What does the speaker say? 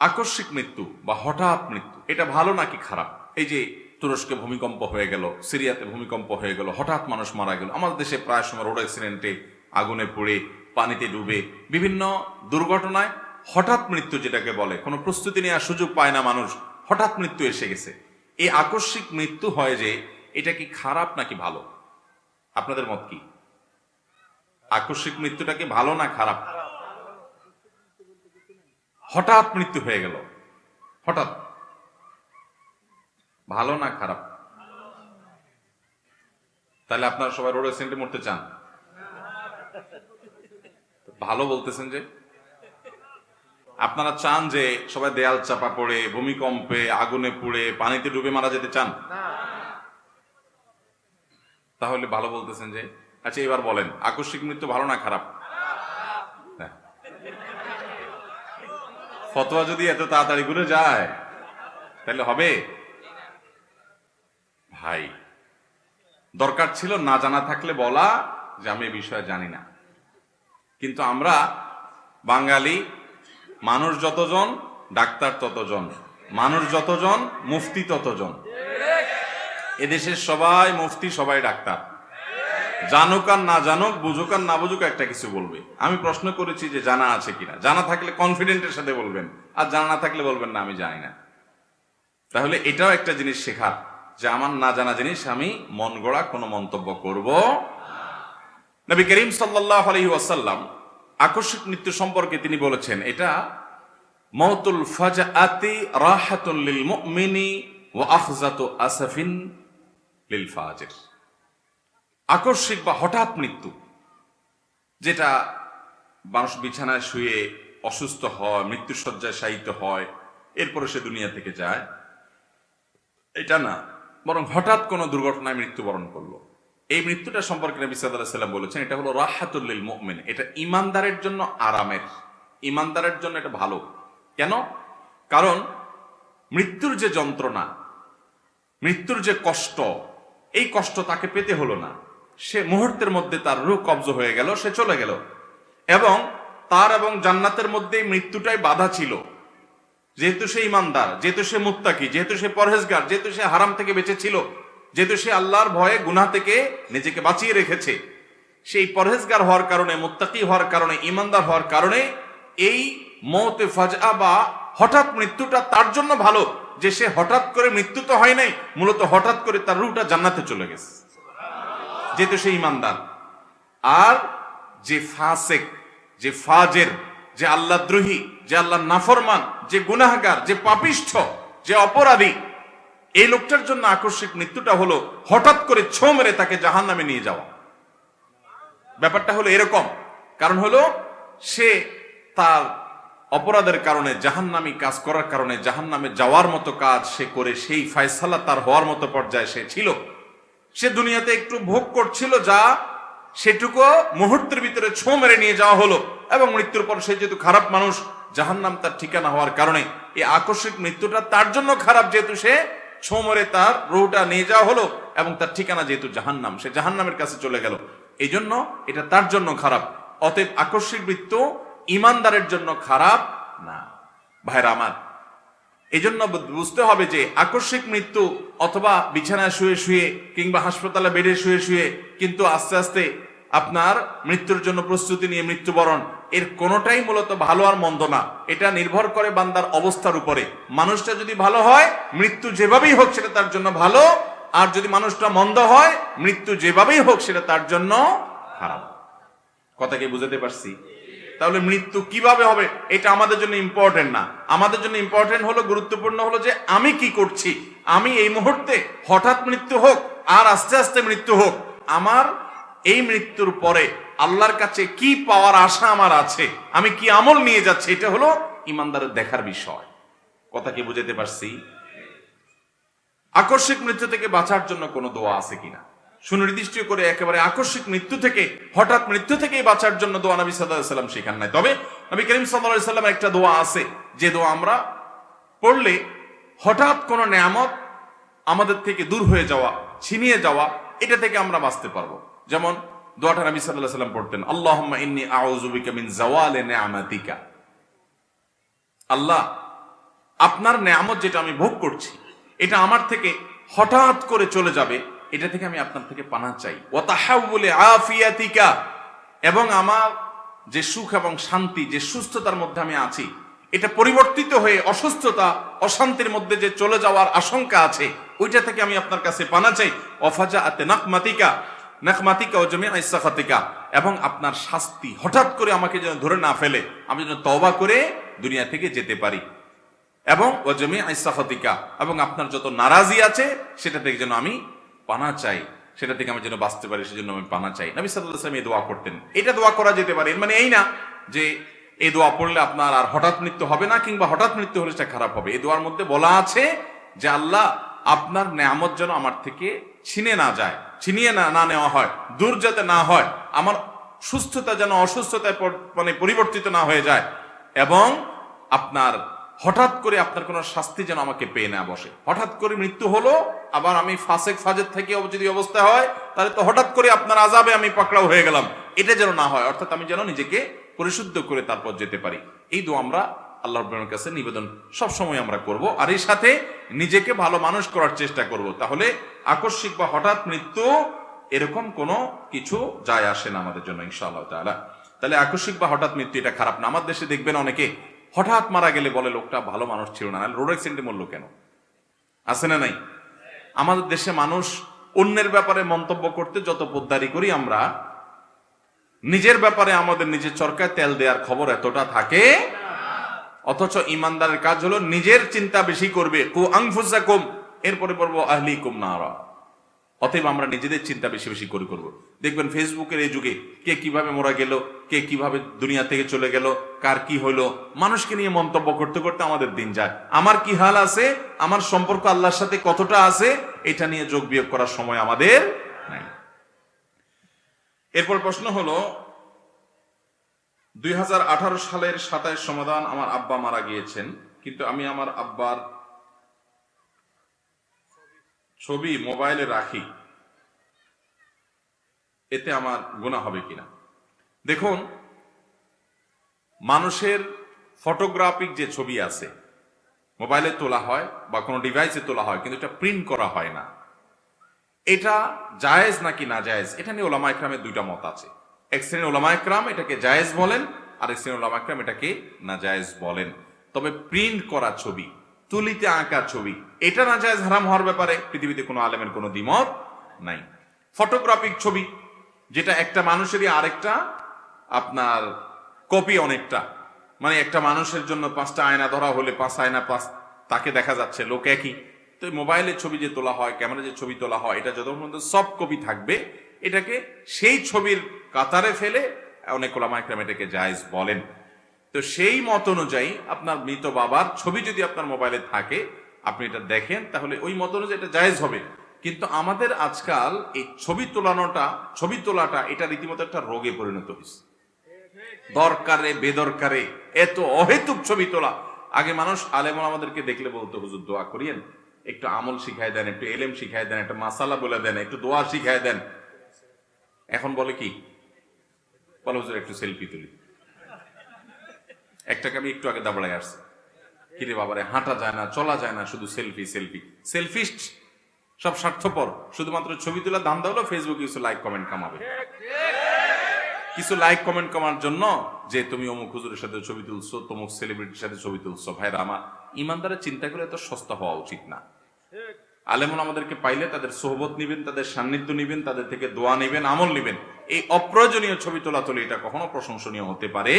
আকস্মিক মৃত্যু বা হঠাৎ মৃত্যু, এটা ভালো নাকি খারাপ? এই যে তুরস্কে ভূমিকম্প হয়ে গেল, সিরিয়াতে ভূমিকম্প হয়ে গেল, হঠাৎ মানুষ মারা গেল, আমাদের দেশে প্রায় সময় রোড অ্যাক্সিডেন্টে আগুনে পুড়ে, পানিতে ডুবে, বিভিন্ন দুর্ঘটনায় হঠাৎ মৃত্যু যেটাকে বলে, কোনো প্রস্তুতি নেওয়ার সুযোগ পায় না মানুষ, হঠাৎ মৃত্যু এসে গেছে। এই আকস্মিক মৃত্যু হয় যে, এটা কি খারাপ নাকি ভালো? আপনাদের মত কি? আকস্মিক মৃত্যুটা কি ভালো না খারাপ? হঠাৎ মৃত্যু হয়ে গেল। হঠাৎ। ভালো না খারাপ? তাহলে আপনারা সবাই রোড অ্যাক্সিডেন্টে মরতে চান? ভালো বলতেছেন যে। আপনারা চান যে সবাই দেয়াল চাপা পড়ে, ভূমিকম্পে, আগুনে পুড়ে, পানিতে ডুবে মারা যেতে চান? তাহলে ভালো বলতেছেন যে আচ্ছা এবার বলেন, আকস্মিক মৃত্যু ভালো না খারাপ? ফতোয়া যদি এত তাড়াতাড়ি ঘুরে যায়, তাহলে হবে? ভাই, দরকার ছিল না জানা থাকলে বলা, যে আমি এ বিষয়ে জানি না। কিন্তু আমরা বাঙালি, মানুষ যতজন, ডাক্তার ততজন, মানুষ যতজন, মুফতি ততজন। এদেশের সবাই মুফতি, সবাই ডাক্তার। জানুক আর না জানুক, বুঝুক আর না বুঝুক একটা কিছু বলবে। আমি প্রশ্ন করেছি যে জানা আছে কিনা। জানা থাকলে কনফিডেন্টের সাথে বলবেন, আর জানা না থাকলে বলবেন না, আমি জানি না। তাহলে এটাও একটা জিনিস শেখার, যে আমার না জানা জিনিস আমি মন গড়া কোনো মন্তব্য করব নবী করিম সাল্লাহ আলহি ওয়াসাল্লাম আকস্মিক মৃত্যু সম্পর্কে তিনি বলেছেন, এটা মৌতুল ফাজাআতি রাহাতুন লিল মুমিনি ওয়া আখজাতু আসাফিন লিল ফাজির। আকস্মিক বা হঠাৎ মৃত্যু, যেটা মানুষ বিছানায় শুয়ে অসুস্থ হয় মৃত্যুসজ্জায় শায়িত হয়, এরপরে সে দুনিয়া থেকে যায়, এটা না। বরং হঠাৎ কোনো দুর্ঘটনায় মৃত্যুবরণ করল। এই মৃত্যুটা সম্পর্কে নবী আলাইহি সাল্লাম বলেছেন, এটা হলো রাহাতুল্লিল মুমিন এটা ইমানদারের জন্য আরামের, ইমানদারের জন্য এটা ভালো। কেন? কারণ মৃত্যুর যে যন্ত্রণা, মৃত্যুর যে কষ্ট, এই কষ্ট তাকে পেতে হলো না। সে মুহূর্তের মধ্যে তার রূহ কবজ হয়ে গেল, সে চলে গেল। এবং তার এবং জান্নাতের মধ্যে মৃত্যুটাই বাধা ছিল। যেহেতু সে ইমানদার, যেহেতু সে মুত্তাকি, যেহেতু সে পরহেজগার, যেহেতু সে হারাম থেকে বেঁচে ছিল, যেহেতু সে আল্লাহর ভয়ে গুনাহ থেকে নিজেকে বাঁচিয়ে রেখেছে, সেই পরহেজগার হওয়ার কারণে, মুত্তাকি হওয়ার কারণে, ইমানদার হওয়ার কারণে এই মৌতে ফাজা বা হঠাৎ মৃত্যুটা তার জন্য ভালো যে সে হঠাৎ করে মৃত্যু তো হয় নাই, মূলত হঠাৎ করে তার রুটা জান্নাতে চলে গেছে। যেহেতু সে ইমানদার। আর যে ফাসেক, যে ফাজের, যে আল্লাহ দ্রোহী, যে আল্লাহ নাফরমান, যে গুনাহগার, যে পাপিষ্ঠ, যে অপরাধী, এই লোকটার জন্য আকস্মিক মৃত্যুটা হলো হঠাৎ করে ছো মেরে তাকে জাহান নামে নিয়ে যাওয়া। ব্যাপারটা হলো এরকম। কারণ হলো, সে তার অপরাধের কারণে, জাহান্নামি কাজ করার কারণে, জাহান্নামে যাওয়ার মতো কাজ সে করে, সেই ফায়সালা তার হওয়ার মতো পর্যায়ে সে ছিল। সে দুনিয়াতে একটু ভোগ করছিল, যা সেটুকু মুহূর্তের ভিতরে ছো মেরে নিয়ে যাওয়া হলো এবং মৃত্যুর পর সে যেহেতু খারাপ মানুষ, জাহান্নাম তার ঠিকানা হওয়ার কারণে এই আকস্মিক মৃত্যুটা তার জন্য খারাপ, যেহেতু সে ছো মেরে তার রুহটা নিয়ে যাওয়া হলো এবং তার ঠিকানা যেহেতু জাহান্নাম, সে জাহান্নামের কাছে চলে গেল। এই জন্য এটা তার জন্য খারাপ। অতএব আকস্মিক মৃত্যু ইমানদারের জন্য খারাপ না। ভাইরা আমার এই জন্য বুঝতে হবে যে আকস্মিক মৃত্যু অথবা বিছানায় শুয়ে শুয়ে কিংবা হাসপাতালে বেডে শুয়ে শুয়ে কিন্তু আস্তে আস্তে আপনার মৃত্যুর জন্য প্রস্তুতি নিয়ে মৃত্যুবরণ, এর কোনোটাই মূলত ভালো আর মন্দ না। এটা নির্ভর করে বান্দার অবস্থার উপরে। মানুষটা যদি ভালো হয়, মৃত্যু যেভাবেই হোক সেটা তার জন্য ভালো, আর যদি মানুষটা মন্দ হয়, মৃত্যু যেভাবেই হোক সেটা তার জন্য খারাপ। কথা কি বুঝাতে পারছি? তাহলে মৃত্যু কীভাবে হবে? এটা আমাদের জন্য ইম্পর্টেন্ট না। আমাদের জন্য ইম্পর্টেন্ট হলো, গুরুত্বপূর্ণ হলো যে আমি কি করছি? আমি এই মুহূর্তে হঠাৎ মৃত্যু হোক আর আস্তে আস্তে মৃত্যু হোক, আমার এই মৃত্যুর পরে আল্লাহর কাছে কি পাওয়ার আশা আমার আছে, আমি কি আমল নিয়ে যাচ্ছি, এটা হলো ইমানদারের দেখার বিষয়। কথা কি বুঝাতে পারছি? আকস্মিক মৃত্যু থেকে বাঁচার জন্য কোনো দোয়া আছে কিনা? সুনির্দিষ্ট করে একেবারে আকস্মিক মৃত্যু থেকে, হঠাৎ মৃত্যু থেকেই বাঁচার জন্য দোয়া নবী সাল্লাম শেখান নাই। তবে নবী করিম সাল্লাহ সাল্লাম একটা দোয়া আছে, যে দোয়া আমরা পড়লে হঠাৎ কোনো নেয়ামত আমাদের থেকে দূর হয়ে যাওয়া, ছিনিয়ে যাওয়া, এটা থেকে আমরা বাঁচতে পারব। যেমন দোয়াটা নবী সাল্লাহ সাল্লাম পড়তেন আল্লাহ ইন্নি আউজুবিকা মিন জাওয়ালে নেয়ামাতিকা। আল্লাহ, আপনার নেয়ামত যেটা আমি ভোগ করছি, এটা আমার থেকে হঠাৎ করে চলে যাবে এটা থেকে আমি আপনার থেকে পানা চাই। ওয়াতাহাউলে আফিয়াতিকা, এবং আমার যে সুখ এবং শান্তি, যে সুস্থতার মধ্যে আমি আছি, এটা পরিবর্তিত হয়ে অসুস্থতা, অশান্তির মধ্যে যে চলে যাওয়ার আশঙ্কা আছে, ওইটা থেকে আমি আপনার কাছে পানা চাই। অফাজা আতে নাকমাতিকা নাকমাতিকা ও জমি আইসাখাতিকা এবং আপনার শাস্তি হঠাৎ করে আমাকে যেন ধরে না ফেলে, আমি যেন তওবা করে দুনিয়া থেকে যেতে পারি। এবং ও জমি আইসাফতিকা এবং আপনার যত নারাজি আছে, সেটা থেকে যেন আমি পানা চাই, সেটা থেকে আমি যেন বাঁচতে পারি, সেজন্য আমি পানা চাই। নবী আলাইহি এই দোয়া করতেন। এটা দোয়া করা যেতে পারে। মানে এই না যে এই দোয়া পড়লে আপনার আর হঠাৎ মৃত্যু হবে না, কিংবা হঠাৎ মৃত্যু হলে সেটা খারাপ হবে। এই দোয়ার মধ্যে বলা আছে যে, আল্লাহ আপনার নেয়ামত যেন আমার থেকে ছিনে না যায়, ছিনিয়ে না না নেওয়া হয়, দূর যাতে না হয়, আমার সুস্থতা যেন অসুস্থতায় মানে পরিবর্তিত না হয়ে যায়, এবং আপনার হঠাৎ করে আপনার কোনো শাস্তি যেন আমাকে পেয়ে না বসে। হঠাৎ করে মৃত্যু হলো, আবার আমি ফাসেক ফাজের থেকে যদি অবস্থা হয়, তাহলে তো হঠাৎ করে আপনার আজাবে আমি পাকড়াও হয়ে গেলাম। এটা যেন না হয়, অর্থাৎ আমি যেন নিজেকে পরিশুদ্ধ করে তারপর যেতে পারি। এই দু আমরা আল্লাহ রব্বানের কাছে নিবেদন সব সময় আমরা করব, আর এই সাথে নিজেকে ভালো মানুষ করার চেষ্টা করব। তাহলে আকস্মিক বা হঠাৎ মৃত্যু এরকম কোনো কিছু যায় আসে না আমাদের জন্য, ইনশাআল্লাহ তাআলা। তাহলে আকস্মিক বা হঠাৎ মৃত্যু, এটা খারাপ না। আমার দেশে দেখবেন অনেকে হঠাৎ মারা গেলে বলে লোকটা ভালো মানুষ ছিল না। রোড অ্যাক্সিডেন্টে মরলো কেন? আছে না নাই? আমাদের দেশে মানুষ অন্যের ব্যাপারে মন্তব্য করতে যত পোদ্দারি করি আমরা, নিজের ব্যাপারে আমাদের নিজের চরকায় তেল দেওয়ার খবর এতটা থাকে। অথচ ইমানদারের কাজ হলো নিজের চিন্তা বেশি করবে। কু আংফুসাকুম, এরপরে পড়ব আহলি কুম নারা। অতএব আমরা নিজেদের চিন্তা বেশি বেশি করে করব। দেখবেন ফেসবুকের এই যুগে কে কীভাবে মোরা গেল কে কীভাবে দুনিয়া থেকে চলে গেল, কার কি হলো, মানুষকে নিয়ে মন্তব্য করতে করতে আমাদের দিন যায়। আমার কি হাল আছে? আমার সম্পর্ক আল্লাহর সাথে কতটা আছে? এটা নিয়ে যোগ বিয়োগ করার সময় আমাদের এরপর প্রশ্ন হলো, দুই হাজার আঠারো সালের সাতাইশ সমাধান আমার আব্বা মারা গিয়েছেন, কিন্তু আমি আমার আব্বার ছবি মোবাইলে রাখি। এতে আমার গুণা হবে কিনা? দেখুন, মানুষের ফটোগ্রাফিক যে ছবি আছে মোবাইলে তোলা হয় বা কোনো ডিভাইসে তোলা হয়, কিন্তু এটা প্রিন্ট করা হয় না। এটা জায়েজ নাকি না জায়েজ, এটা নিয়ে ওলামা একরামের দুইটা মত আছে। এক শ্রেণির ওলামা একরাম এটাকে জায়েজ বলেন, আর এক শ্রেণির ওলামা একরাম এটাকে না জায়েজ বলেন। তবে প্রিন্ট করা ছবি, তুলিতে আঁকা ছবি, এটা না জায়েজ হারাম হওয়ার ব্যাপারে পৃথিবীতে কোনো আলেমের কোনো দ্বিমত নাই। ফটোগ্রাফিক ছবি, যেটা একটা মানুষেরই আরেকটা আপনার কপি অনেকটা। মানে একটা মানুষের জন্য পাঁচটা আয়না ধরা হলে পাঁচ আয়না, পাঁচ, তাকে দেখা যাচ্ছে, লোক একই। তো মোবাইলের ছবি যে তোলা হয় ক্যামেরা যে ছবি তোলা হয়, এটা যত পর্যন্ত সব কপি থাকবে, এটাকে সেই ছবির কাতারে ফেলে অনেক ওলামা একরাম এটাকে জায়েজ বলেন। তো সেই মত অনুযায়ী আপনার মৃত বাবার ছবি যদি আপনার মোবাইলে থাকে, আপনি এটা দেখেন, তাহলে ওই মত অনুযায়ী এটা জায়েজ হবে। কিন্তু আমাদের আজকাল এই ছবি তোলানোটা, ছবি তোলাটা, এটা রীতিমতো একটা রোগে পরিণত হয়েছে দরকারে, বেদরকারে, এত অহেতুক ছবি তোলা। আগে মানুষ আলেম আমাদেরকে দেখলে বলতো, হুজুর, দোয়া করিয়েন। একটু আমল শিখাই দেন, একটু এলেম শিখাই দেন, একটু মাসালা বলে দেন, একটু দোয়া শিখাই দেন। এখন বলে কি? বলো, হুজুর, একটু সেলফি তুলি। একটাকে আমি একটু আগে দাবড়ায় আসছি। কিরে বাবারে, হাঁটা যায় না, চলা যায় না, শুধু সেলফি সেলফি। সেলফিস্ট সব স্বার্থপর। শুধুমাত্র ছবি তোলা ধান্দা হলো ফেসবুকে কিছু লাইক কমেন্ট কামাবে। কিছু লাইক কমেন্ট কমার জন্য যে তুমি অমুক হুজুরের সাথে ছবি তুলছো, তমুক সেলিব্রিটির সাথে ছবি তুলছো ভাইরা, আমার ইমানদারের চিন্তা করে এত সস্তা হওয়া উচিত না আলেমন আমাদেরকে পাইলে তাদের সোহবত নিবেন, তাদের সান্নিধ্য নিবেন, তাদের থেকে দোয়া নিবেন, আমল নিবেন এই অপ্রয়োজনীয় ছবি তোলা তোলে এটা কখনো প্রশংসনীয় হতে পারে।